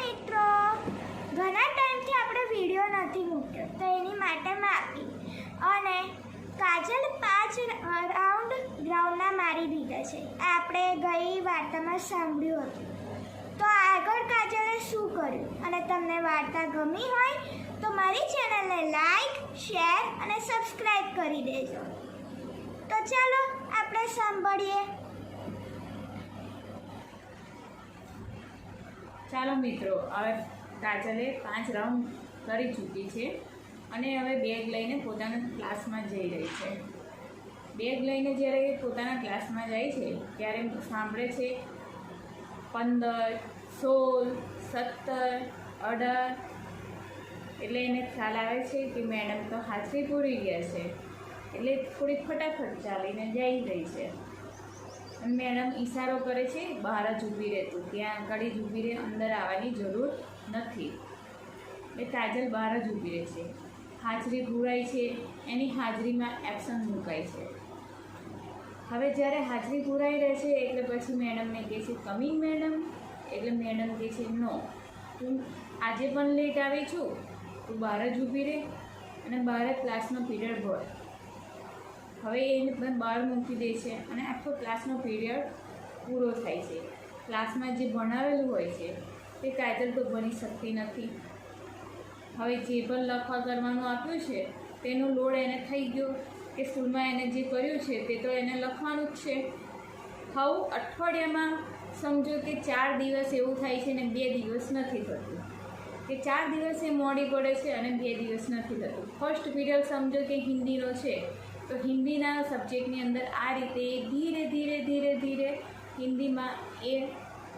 મિત્રો. ઘણા ટાઈમથી આપણે વીડિયો નથી મૂક્યો, તો એની માટે માફી અને કાજલ પાંચ રાઉન્ડ ગ્રાઉન્ડના મારી દીધા છે. આપણે ગઈ વાર્તામાં સાંભળ્યું હતું. તો આગળ કાજલે શું કર્યું? અને તમને વાર્તા ગમી હોય, તો મારી ચેનલને લાઈક શેર અને સબસ્ક્રાઈબ કરી દેજો. તો ચાલો, આપણે સાંભળીએ. ચાલો મિત્રો, હવે કાજલે પાંચ રાઉન્ડ કરી ચૂકી છે અને હવે બેગ લઈને પોતાના ક્લાસમાં જઈ રહી છે. બેગ લઈને જ્યારે પોતાના ક્લાસમાં જાય છે, ત્યારે સાંભળે છે પંદર, સોળ, સત્તર, અઢાર, એટલે એને ખ્યાલ આવે છે કે મેડમ તો હાજરી પૂરી ગયા છે. એટલે થોડી ફટાફટ ચાલીને જઈ રહી છે. મેડમ ઈશારો કરે છે, બહાર જ ઊભી રહેતું ત્યાં આગળ જ ઊભી રહે, અંદર આવવાની જરૂર નથી. એ કાજલ બહાર જ ઊભી રહે છે. હાજરી પૂરાય છે, એની હાજરીમાં એબસન્ટ મુકાય છે. હવે જ્યારે હાજરી પૂરાઈ રહે છે, એટલે પછી મેડમને કહે છે કમિંગ મેડમ એટલે મેડમ કહે છે નો તું આજે પણ લેટ આવી છું? તું બહાર જ ઊભી રહે અને બહાર ક્લાસનો પીરિયડ ભર. હવે એને બહાર મૂકી દે છે અને આખો ક્લાસનો પીરિયડ પૂરો થાય છે. ક્લાસમાં જે ભણાવેલું હોય છે તે કાયદલ તો ભણી શકતી નથી. હવે જે પણ લખવા કરવાનું આપ્યું છે, તેનો લોડ એને થઈ ગયો કે સ્કૂલમાં એને જે કર્યું છે, તે તો એને લખવાનું જ છે. હવે અઠવાડિયામાં સમજો કે ચાર દિવસ એવું થાય છે ને બે દિવસ નથી થતું. કે ચાર દિવસ એ મોડી પડે છે અને બે દિવસ નથી થતું. ફર્સ્ટ પીરિયડ સમજો કે હિન્દીનો છે તો હિન્દીના સબ્જેક્ટની અંદર આ રીતે ધીરે ધીરે ધીરે ધીરે હિન્દીમાં એ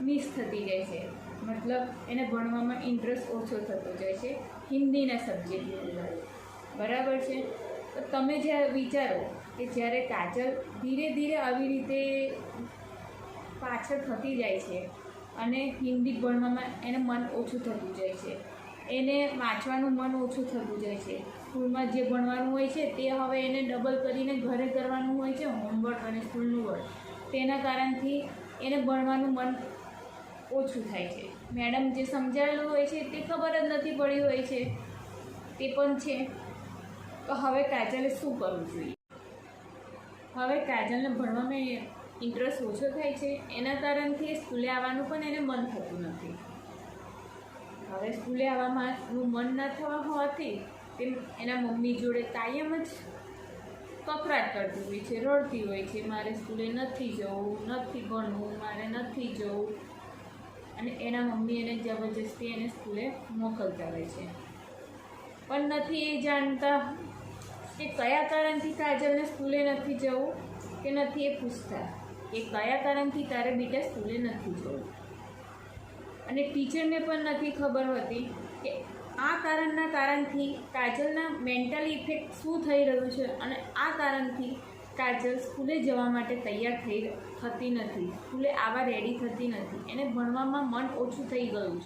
મિસ થતી જાય છે. મતલબ એને ભણવામાં ઇન્ટરેસ્ટ ઓછો થતો જાય છે હિન્દીના સબ્જેક્ટની અંદર. બરાબર છે? તો તમે જ્યારે વિચારો કે જ્યારે કાજલ ધીરે ધીરે આવી રીતે પાછળ થતી જાય છે અને હિન્દી ભણવામાં એને મન ઓછું થતું જાય છે એને વાંચવાનું મન ઓછું થતું જાય છે. સ્કૂલમાં જે ભણવાનું હોય છે તે હવે એને ડબલ કરીને ઘરે કરવાનું હોય છે હોમવર્ક અને સ્કૂલનું વર્ક તેના કારણથી એને ભણવાનું મન ઓછું થાય છે. મેડમ જે સમજાવેલું હોય છે તે ખબર જ નથી પડી હોય છે. તે પણ છે. તો હવે કાજલે શું કરવું જોઈએ? હવે કાજલને ભણવામાં ઇન્ટરેસ્ટ ઓછો થાય છે. એના કારણથી સ્કૂલે આવવાનું પણ એને મન થતું નથી. હવે સ્કૂલે આવવાનું મન ન થવા હોવાથી તે એના મમ્મી જોડે કાયમ જ કકરાટ કરતી હોય છે, રડતી હોય છે, મારે સ્કૂલે નથી જવું, નથી ભણવું, મારે નથી જવું. અને એના મમ્મી એને જબરજસ્તી એને સ્કૂલે મોકલતા હોય છે. પણ નથી એ જાણતા કે કયા કારણથી કાજલને સ્કૂલે નથી જવું કે નથી એ પૂછતા કે કયા કારણથી તારે બેટા સ્કૂલે નથી જવું. અને ટીચરને પણ નથી ખબર હોતી કે આ કારણના કારણથી કાજલના મેન્ટલ ઇફેક્ટ શું થઈ રહ્યું છે અને આ કારણથી કાજલ સ્કૂલે જવા માટે તૈયાર થઈ થતી નથી. સ્કૂલે આવા રેડી થતી નથી. એને ભણવામાં મન ઓછું થઈ ગયું છે.